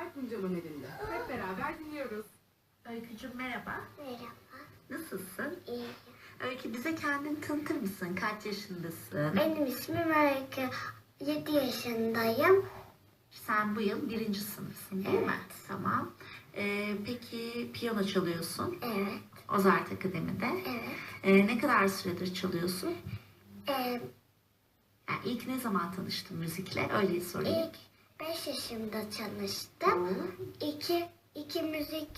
Özaltay Tuncaman elinde. Hep beraber dinliyoruz. Öykücüm merhaba. Merhaba, Nasılsın? iyi. Öykü bize kendini tanıtır mısın? Kaç yaşındasın? Benim ismim Öykü. 7 yaşındayım. Sen bu yıl birinci sınıfsın değil mi? Evet. Tamam. Ee, peki piyano çalıyorsun. Evet, Ozart Akademi'de. evet. Ee, ne kadar süredir çalıyorsun? Ee, Yani ilk ne zaman tanıştın müzikle? Öyle sorayım. ilk 5 yaşımda çalıştım. İki, iki müzik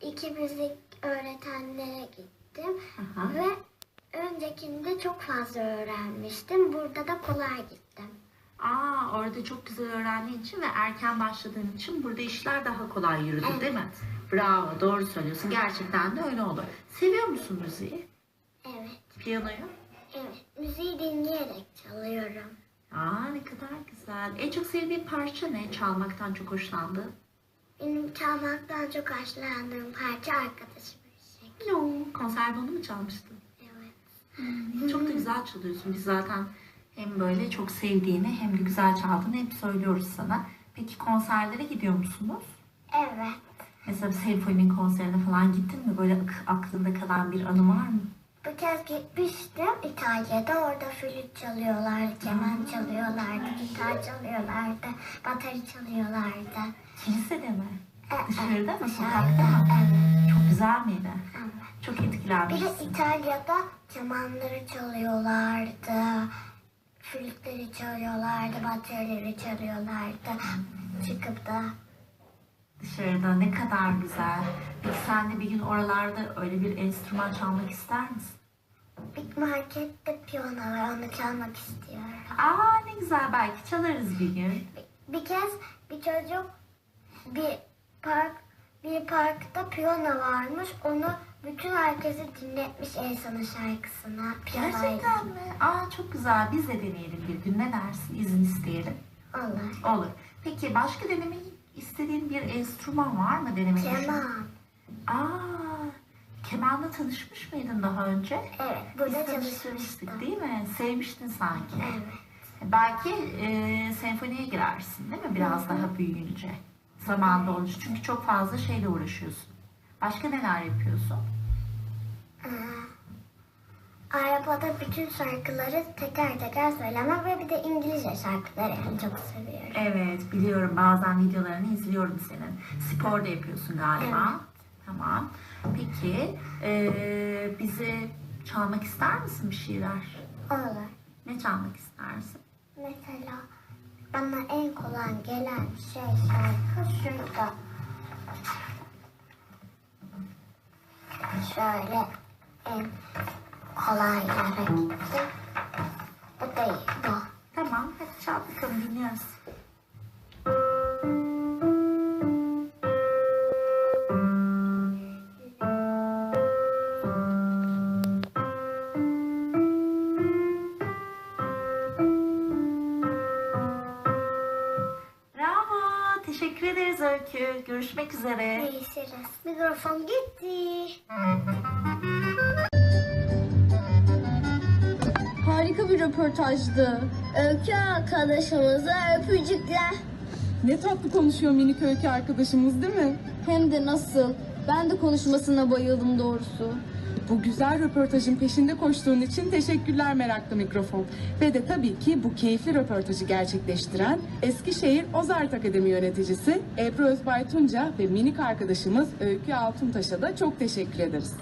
iki müzik öğretmenlere gittim. Aha. Ve öncekinde çok fazla öğrenmiştim. Burada da kolay gittim. Aa, orada çok güzel öğrendiğin için ve erken başladığın için burada işler daha kolay yürüdü Evet. değil mi? Bravo, doğru söylüyorsun. Gerçekten de öyle oldu. Seviyor musun müziği? Evet, Piyanoyu? evet. Müziği dinleyerek çalıyorum. Aa, ne kadar güzel. En çok sevdiğin parça ne? Çalmaktan çok hoşlandın. Benim çalmaktan çok hoşlandığım parça arkadaşım Işık. Yo, konserde onu mu çalmıştın? Evet. Çok da güzel çalıyorsun. Biz zaten hem böyle çok sevdiğini hem de güzel çaldığını hep söylüyoruz sana. Peki konserlere gidiyor musunuz? Evet. Mesela senfoninin konserine falan gittin mi? Böyle ak- aklında kalan bir anı var mı? Bir kez gitmiştim İtalya'da. Orada flüt çalıyorlardı, keman çalıyorlardı, gitar çalıyorlardı, bateri çalıyorlardı. Kilisede mi? Evet, Dışarıda mı? Sokakta mı? evet. Çok güzel miydi? evet. Çok Bir de. İtalya'da kemanları çalıyorlardı, flütleri çalıyorlardı, baterileri çalıyorlardı. Çıkıp da Dışarıda ne kadar güzel. Peki sen de bir gün oralarda öyle bir enstrüman çalmak ister misin? bir markette piyano var, onu çalmak istiyorum. Aa ne güzel belki çalarız bir gün. Bir kez bir çocuk bir park bir parkta piyano varmış. Onu bütün herkese dinletmiş sonu şarkısına. Piyanoyla. Gerçekten mi? Aa çok güzel. Biz de deneyelim bir gün. Ne dersin? İzin isteyelim. Olur. Olur. Peki başka denemeyi istediğin bir enstrüman var mı denemeyi? düşün- Keman. Aa, kemanla tanışmış mıydın daha önce? Evet. Burada çalışmıştım. değil mi? Sevmiştin sanki. Evet. Belki e, senfoniye girersin değil mi? Biraz daha büyüyünce. Zamanında olunca. Çünkü çok fazla şeyle uğraşıyorsun. Başka neler yapıyorsun? Ee, arabada bütün şarkıları teker teker söylemek ve bir de İngilizce şarkıları en çok seviyorum. Evet biliyorum bazen videolarını izliyorum senin. Spor da yapıyorsun galiba. Evet. Tamam. Peki e, bize çalmak ister misin bir şeyler? Olur. Ne çalmak istersin? Mesela bana en kolay gelen şey şarkı şurada. Şöyle en kolay yere gittim. Bu değil bu. Tamam hadi çal bakalım dinliyoruz. Teşekkür ederiz Öykü. Görüşmek üzere. Görüşürüz. Mikrofon gitti. Harika bir röportajdı. Öykü arkadaşımıza öpücükler. Ne tatlı konuşuyor minik öykü arkadaşımız değil mi? Hem de nasıl. Ben de konuşmasına bayıldım doğrusu. Bu güzel röportajın peşinde koştuğun için teşekkürler meraklı mikrofon. Ve de tabii ki bu keyifli röportajı gerçekleştiren Eskişehir Ozart Akademi yöneticisi Ebru Özbay Tunca ve minik arkadaşımız Öykü Altuntaş'a da çok teşekkür ederiz.